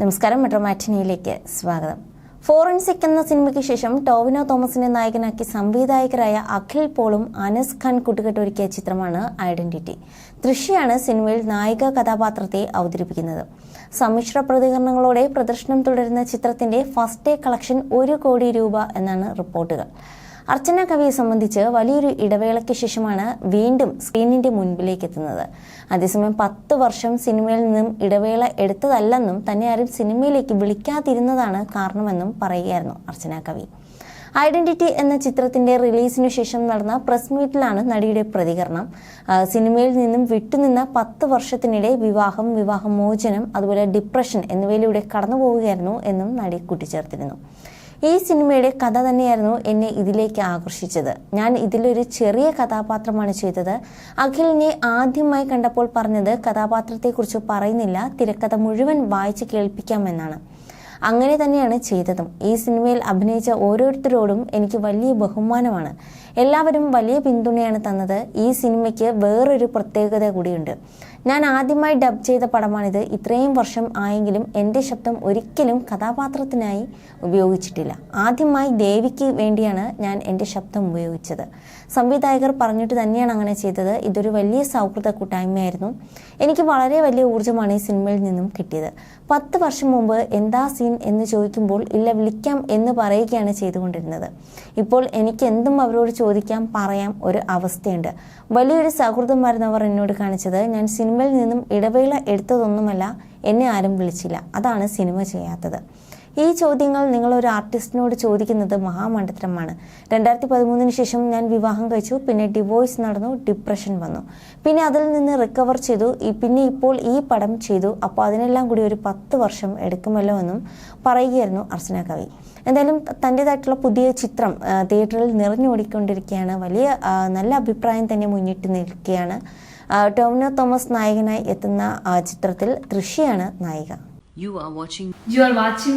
നമസ്കാരം മെട്രോ മാറ്റിനിയിലേക്ക് സ്വാഗതം. ഫോറൻസിക് എന്ന സിനിമയ്ക്ക് ശേഷം ടോവിനോ തോമസിനെ നായകനാക്കി സംവിധായകരായ അഖിൽ പോളും അനസ് ഖാൻ കൂട്ടുകെട്ടൊരുക്കിയ ചിത്രമാണ് ഐഡന്റിറ്റി. ദൃശ്യാണ് സിനിമയിൽ നായിക കഥാപാത്രത്തെ അവതരിപ്പിക്കുന്നത്. സമ്മിശ്ര പ്രതികരണങ്ങളോടെ പ്രദർശനം തുടരുന്ന ചിത്രത്തിന്റെ ഫസ്റ്റ് ഡേ കളക്ഷൻ ഒരു കോടി രൂപ എന്നാണ് റിപ്പോർട്ടുകൾ. അർച്ചന കവിയെ സംബന്ധിച്ച് വലിയൊരു ഇടവേളയ്ക്ക് ശേഷമാണ് വീണ്ടും സ്ക്രീനിന്റെ മുൻപിലേക്ക് എത്തുന്നത്. അതേസമയം പത്ത് വർഷം സിനിമയിൽ നിന്നും ഇടവേള എടുത്തതല്ലെന്നും തന്നെ ആരും സിനിമയിലേക്ക് വിളിക്കാതിരുന്നതാണ് കാരണമെന്നും പറയുകയായിരുന്നു അർച്ചന കവി. ഐഡന്റിറ്റി എന്ന ചിത്രത്തിന്റെ റിലീസിനു ശേഷം നടന്ന പ്രസ് മീറ്റിലാണ് നടിയുടെ പ്രതികരണം. സിനിമയിൽ നിന്നും വിട്ടുനിന്ന പത്ത് വർഷത്തിനിടെ വിവാഹം വിവാഹമോചനം അതുപോലെ ഡിപ്രഷൻ എന്നിവയിലൂടെ കടന്നു പോവുകയായിരുന്നു എന്നും നടി കൂട്ടിച്ചേർത്തിരുന്നു. ഈ സിനിമയുടെ കഥ തന്നെയായിരുന്നു എന്നെ ഇതിലേക്ക് ആകർഷിച്ചത്. ഞാൻ ഇതിലൊരു ചെറിയ കഥാപാത്രമാണ് ചെയ്തത്. അഖിലിനെ ആദ്യമായി കണ്ടപ്പോൾ പറഞ്ഞത് കഥാപാത്രത്തെക്കുറിച്ച് പറയുന്നില്ല തിരക്കഥ മുഴുവൻ വായിച്ച് കേൾപ്പിക്കാമെന്നാണ് അങ്ങനെ തന്നെയാണ് ചെയ്തതും. ഈ സിനിമയിൽ അഭിനയിച്ച ഓരോരുത്തരോടും എനിക്ക് വലിയ ബഹുമാനമാണ്. എല്ലാവരും വലിയ പിന്തുണയാണ് തന്നത്. ഈ സിനിമയ്ക്ക് വേറൊരു പ്രത്യേകത കൂടിയുണ്ട്. ഞാൻ ആദ്യമായി ഡബ് ചെയ്ത പടമാണിത്. ഇത്രയും വർഷം ആയെങ്കിലും എന്റെ ശബ്ദം ഒരിക്കലും കഥാപാത്രത്തിനായി ഉപയോഗിച്ചിട്ടില്ല. ആദ്യമായി ദേവിക്ക് വേണ്ടിയാണ് ഞാൻ എന്റെ ശബ്ദം ഉപയോഗിച്ചത്. സംവിധായകർ പറഞ്ഞിട്ട് തന്നെയാണ് അങ്ങനെ ചെയ്തത്. ഇതൊരു വലിയ സൗഹൃദ കൂട്ടായ്മയായിരുന്നു. എനിക്ക് വളരെ വലിയ ഊർജമാണ് ഈ സിനിമയിൽ നിന്നും കിട്ടിയത്. പത്ത് വർഷം മുമ്പ് എന്താ സീൻ എന്ന് ചോദിക്കുമ്പോൾ ഇല്ല വിളിക്കാം എന്ന് പറയുകയാണ് ചെയ്തുകൊണ്ടിരുന്നത്. ഇപ്പോൾ എനിക്ക് എന്തും അവരോട് ചോദിക്കാം പറയാം ഒരു അവസ്ഥയുണ്ട്. വലിയൊരു സൗഹൃദമായിരുന്നു അവർ എന്നോട് കാണിച്ചത്. ഞാൻ സിനിമയിൽ നിന്നും ഇടവേള എടുത്തതൊന്നുമല്ല എന്നെ ആരും വിളിച്ചില്ല. അതാണ് സിനിമ ചെയ്യാത്തത്. ഈ ചോദ്യങ്ങൾ നിങ്ങൾ ഒരു ആർട്ടിസ്റ്റിനോട് ചോദിക്കുന്നത് മഹാമണ്ഡത്രമാണ് രണ്ടായിരത്തി പതിമൂന്നിന് ശേഷം ഞാൻ വിവാഹം കഴിച്ചു പിന്നെ ഡിവോഴ്സ് നടന്നു ഡിപ്രഷൻ വന്നു. പിന്നെ അതിൽ നിന്ന് റിക്കവർ ചെയ്തു പിന്നെ ഇപ്പോൾ ഈ പടം ചെയ്തു. അപ്പോൾ അതിനെല്ലാം കൂടി ഒരു പത്ത് വർഷം എടുക്കുമല്ലോ എന്നും പറയുകയായിരുന്നു അർച്ചന കവി. എന്തായാലും തന്റെതായിട്ടുള്ള പുതിയ ചിത്രം തിയേറ്ററിൽ നിറഞ്ഞോടിക്കൊണ്ടിരിക്കുകയാണ് വലിയ നല്ല അഭിപ്രായം തന്നെ മുന്നിട്ട് നിൽക്കുകയാണ്. ടോമിനോ തോമസ് നായകനായി എത്തുന്ന ആ, ചിത്രത്തിൽ ദൃശ്യാണ് നായിക. You are watching You are watching